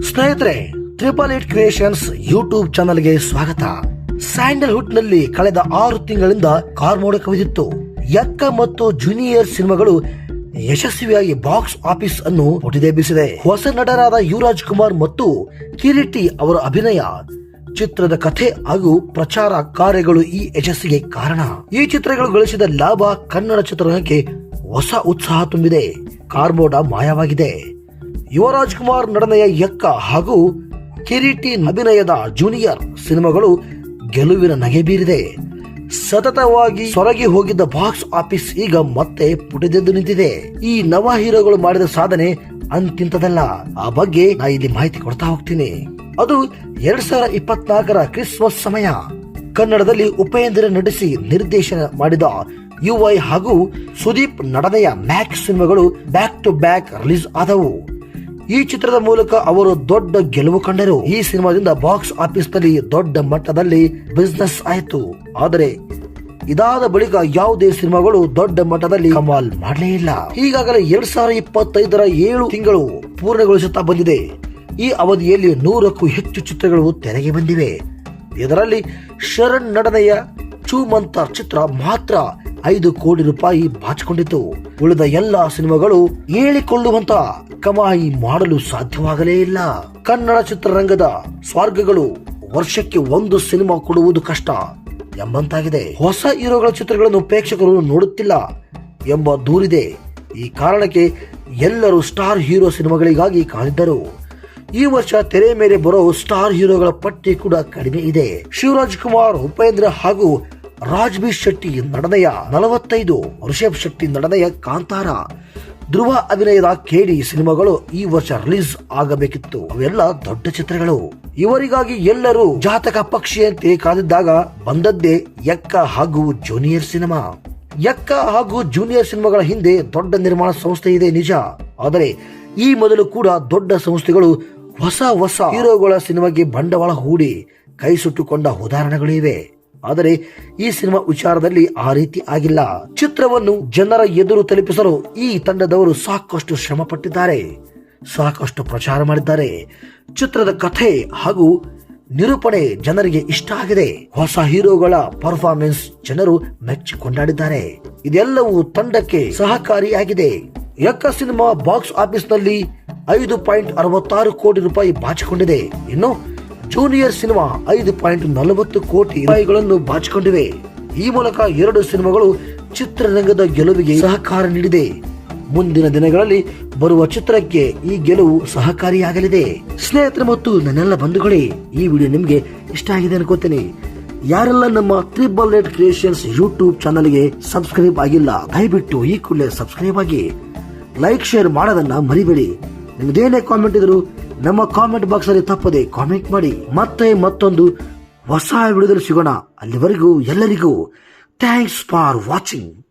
ಸ್ನೇಹಿತರೆ triple eight Creations YouTube ಚಾನಲ್ಗೆ ಸ್ವಾಗತ. ಸ್ಯಾಂಡಲ್ವುಡ್ನಲ್ಲಿ ಕಳೆದ ಆರು ತಿಂಗಳಿಂದ ಕಾರ್ಮೋಡ ಕವಿದಿತ್ತು. ಯಕ್ಕ ಮತ್ತು ಜೂನಿಯರ್ ಸಿನಿಮಾಗಳು ಯಶಸ್ವಿಯಾಗಿ ಬಾಕ್ಸ್ ಆಫೀಸ್ ಅನ್ನು ಹೊಡೆದೆಬ್ಬಿಸಿದೆ ಹೊಸ ನಟರಾದ ಯುವರಾಜ್ ಕುಮಾರ್ ಮತ್ತು ಕಿರೀಟಿ ಅವರ ಅಭಿನಯ, ಚಿತ್ರದ ಕಥೆ ಹಾಗೂ ಪ್ರಚಾರ ಕಾರ್ಯಗಳು ಈ ಯಶಸ್ಸಿಗೆ ಕಾರಣ. ಈ ಚಿತ್ರಗಳು ಗಳಿಸಿದ ಲಾಭ ಕನ್ನಡ ಚಿತ್ರರಂಗಕ್ಕೆ ಹೊಸ ಉತ್ಸಾಹ ತುಂಬಿದೆ. ಕಾರ್ಮೋಡ ಮಾಯವಾಗಿದೆ. ಯುವರಾಜ್ ಕುಮಾರ್ ನಡನೆಯ ಯಕ್ಕ ಹಾಗೂ ಕಿರೀಟಿ ಅಭಿನಯದ ಜೂನಿಯರ್ ಸಿನಿಮಾಗಳು ಗೆಲುವಿನ ನಗೆ ಬೀರಿದೆ. ಸತತವಾಗಿ ಸೊರಗಿ ಹೋಗಿದ್ದ ಬಾಕ್ಸ್ ಆಫೀಸ್ ಈಗ ಮತ್ತೆ ಪುಟಿದೆದ್ದು ನಿಂತಿದೆ. ಈ ನವ ಹೀರೋಗಳು ಮಾಡಿದ ಸಾಧನೆ ಅಂತಿಂತದಲ್ಲ. ಆ ಬಗ್ಗೆ ನಾ ಇಲ್ಲಿ ಮಾಹಿತಿ ಕೊಡ್ತಾ ಹೋಗ್ತೀನಿ. ಅದು ಎರಡ್ ಸಾವಿರ ಇಪ್ಪತ್ನಾಲ್ಕರ ಕ್ರಿಸ್ಮಸ್ ಸಮಯ. ಕನ್ನಡದಲ್ಲಿ ಉಪೇಂದ್ರ ನಟಿಸಿ ನಿರ್ದೇಶನ ಮಾಡಿದ ಯುವೈ ಹಾಗೂ ಸುದೀಪ್ ನಡನೆಯ ಮ್ಯಾಕ್ಸ್ ಸಿನಿಮಾಗಳು ಬ್ಯಾಕ್ ಟು ಬ್ಯಾಕ್ ರಿಲೀಸ್ ಆದವು. ಈ ಚಿತ್ರದ ಮೂಲಕ ಅವರು ದೊಡ್ಡ ಗೆಲುವು ಕಂಡರು. ಈ ಸಿನಿಮಾದಿಂದ ಬಾಕ್ಸ್ ಆಫೀಸ್ನಲ್ಲಿ ದೊಡ್ಡ ಮಟ್ಟದಲ್ಲಿ ಬಿಸ್ನೆಸ್ ಆಯಿತು. ಆದರೆ ಇದಾದ ಬಳಿಕ ಯಾವುದೇ ಸಿನಿಮಾಗಳು ದೊಡ್ಡ ಮಟ್ಟದಲ್ಲಿ ಕಮಾಲ್ ಮಾಡಲೇ ಇಲ್ಲ. ಈಗಾಗಲೇ ಎರಡ್ ಸಾವಿರದ ಇಪ್ಪತ್ತೈದರ ಏಳು ತಿಂಗಳು ಪೂರ್ಣಗೊಳಿಸುತ್ತಾ ಬಂದಿದೆ. ಈ ಅವಧಿಯಲ್ಲಿ ನೂರಕ್ಕೂ ಹೆಚ್ಚು ಚಿತ್ರಗಳು ತೆರೆಗೆ ಬಂದಿವೆ. ಇದರಲ್ಲಿ ಶರಣ್ ನಡನೆಯ ಚೂಮಂತ ಚಿತ್ರ ಮಾತ್ರ ಐದು ಕೋಟಿ ರೂಪಾಯಿ ಬಾಚಿಕೊಂಡಿತು. ಉಳಿದ ಎಲ್ಲ ಸಿನಿಮಾಗಳು ಹೇಳಿಕೊಳ್ಳುವಂತ ಕಮಾಯಿ ಮಾಡಲು ಸಾಧ್ಯವಾಗಲೇ ಇಲ್ಲ. ಕನ್ನಡ ಚಿತ್ರರಂಗದ ಸ್ವರ್ಗಗಳು ವರ್ಷಕ್ಕೆ ಒಂದು ಸಿನಿಮಾ ಕೊಡುವುದು ಕಷ್ಟ ಎಂಬಂತಾಗಿದೆ. ಹೊಸ ಹೀರೋಗಳ ಚಿತ್ರಗಳನ್ನು ಪ್ರೇಕ್ಷಕರು ನೋಡುತ್ತಿಲ್ಲ ಎಂಬ ದೂರಿದೆ. ಈ ಕಾರಣಕ್ಕೆ ಎಲ್ಲರೂ ಸ್ಟಾರ್ ಹೀರೋ ಸಿನಿಮಾಗಳಿಗಾಗಿ ಕಾದಿದ್ದರು. ಈ ವರ್ಷ ತೆರೆ ಮೇಲೆ ಬರೋ ಸ್ಟಾರ್ ಹೀರೋಗಳ ಪಟ್ಟಿ ಕೂಡ ಕಡಿಮೆ ಇದೆ. ಶಿವರಾಜ್ ಕುಮಾರ್, ಉಪೇಂದ್ರ ಹಾಗೂ ರಾಜ್ಬಿ ಶೆಟ್ಟಿ ನಡನೆಯ ನಲವತ್ತೈದು ಋಷಭ್ ಶೆಟ್ಟಿ ನಡನೆಯ ಕಾಂತಾರ ಧ್ರುವ ಅಭಿನಯದ ಕೇಡಿ ಸಿನಿಮಾಗಳು ಈ ವರ್ಷ ರಿಲೀಸ್ ಆಗಬೇಕಿತ್ತು. ಅವೆಲ್ಲ ದೊಡ್ಡ ಚಿತ್ರಗಳು. ಇವರಿಗಾಗಿ ಎಲ್ಲರೂ ಜಾತಕ ಪಕ್ಷಿಯಂತೆ ಕಾದಿದ್ದಾಗ ಬಂದದ್ದೇ ಯಕ್ಕ ಹಾಗೂ ಜೂನಿಯರ್ ಸಿನಿಮಾ. ಎಕ್ಕ ಹಾಗೂ ಜೂನಿಯರ್ ಸಿನಿಮಾಗಳ ಹಿಂದೆ ದೊಡ್ಡ ನಿರ್ಮಾಣ ಸಂಸ್ಥೆ ಇದೆ ನಿಜ. ಆದರೆ ಈ ಮೊದಲು ಕೂಡ ದೊಡ್ಡ ಸಂಸ್ಥೆಗಳು ಹೊಸ ಹೊಸ ಹೀರೋಗಳ ಸಿನಿಮಾಗೆ ಬಂಡವಾಳ ಹೂಡಿ ಕೈ ಸುಟ್ಟುಕೊಂಡ ಉದಾಹರಣೆಗಳು ಇವೆ ಆದರೆ ಈ ಸಿನಿಮಾ ವಿಚಾರದಲ್ಲಿ ಆ ರೀತಿ ಆಗಿಲ್ಲ. ಚಿತ್ರವನ್ನು ಜನರ ಎದುರು ತಲುಪಿಸಲು ಈ ತಂಡದವರು ಸಾಕಷ್ಟು ಶ್ರಮ ಪಟ್ಟಿದ್ದಾರೆ ಸಾಕಷ್ಟು ಪ್ರಚಾರ ಮಾಡಿದ್ದಾರೆ. ಚಿತ್ರದ ಕಥೆ ಹಾಗೂ ನಿರೂಪಣೆ ಜನರಿಗೆ ಇಷ್ಟ ಆಗಿದೆ. ಹೊಸ ಹೀರೋಗಳ ಪರ್ಫಾರ್ಮೆನ್ಸ್ ಜನರು ಮೆಚ್ಚಿಕೊಂಡಾಡಿದ್ದಾರೆ. ಇದೆಲ್ಲವೂ ತಂಡಕ್ಕೆ ಸಹಕಾರಿಯಾಗಿದೆ. ಯಕ್ಕ ಸಿನಿಮಾ ಬಾಕ್ಸ್ ಆಫೀಸ್ನಲ್ಲಿ ಐದು ಪಾಯಿಂಟ್ ಅರವತ್ತಾರು ಕೋಟಿ ರೂಪಾಯಿ ಬಾಚಿಕೊಂಡಿದೆ. ಇನ್ನು ಜೂನಿಯರ್ ಸಿನಿಮಾ ಐದು ಪಾಯಿಂಟ್ ನಲವತ್ತು ಕೋಟಿ ರೂಪಾಯಿಗಳನ್ನು ಬಾಚಿಕೊಂಡಿವೆ. ಈ ಮೂಲಕ ಎರಡು ಸಿನಿಮಾಗಳು ಚಿತ್ರರಂಗದ ಗೆಲುವಿಗೆ ಸಹಕಾರ ನೀಡಿದೆ. ಮುಂದಿನ ದಿನಗಳಲ್ಲಿ ಬರುವ ಚಿತ್ರಕ್ಕೆ ಈ ಗೆಲುವು ಸಹಕಾರಿಯಾಗಲಿದೆ. ಸ್ನೇಹಿತರು ಮತ್ತು ನನ್ನೆಲ್ಲ ಬಂಧುಗಳೇ, ಈ ವಿಡಿಯೋ ನಿಮಗೆ ಇಷ್ಟ ಆಗಿದೆ ಅನ್ಕೋತೀನಿ. ಯಾರೆಲ್ಲ ನಮ್ಮ ತ್ರಿಬಲ್ ಏಟ್ ಕ್ರಿಯೇಷನ್ಸ್ ಯೂಟ್ಯೂಬ್ ಚಾನಲ್ಗೆ ಸಬ್ಸ್ಕ್ರೈಬ್ ಆಗಿಲ್ಲ, ದಯವಿಟ್ಟು ಈ ಕೂಡಲೇ ಸಬ್ಸ್ಕ್ರೈಬ್ ಆಗಿ. ಲೈಕ್, ಶೇರ್ ಮಾಡೋದನ್ನ ಮರಿಬೇಡಿ. ನಿಮ್ದೇನೇ ಕಾಮೆಂಟ್ ಇದ್ರು ನಮ್ಮ ಕಾಮೆಂಟ್ ಬಾಕ್ಸ್ ಅಲ್ಲಿ ತಪ್ಪದೆ ಕಾಮೆಂಟ್ ಮಾಡಿ. ಮತ್ತೆ ಮತ್ತೊಂದು ಹೊಸ ವಿಡಿಯೋದಲ್ಲಿ ಸಿಗೋಣ. ಅಲ್ಲಿವರೆಗೂ ಎಲ್ಲರಿಗೂ ಥ್ಯಾಂಕ್ಸ್ ಫಾರ್ ವಾಚಿಂಗ್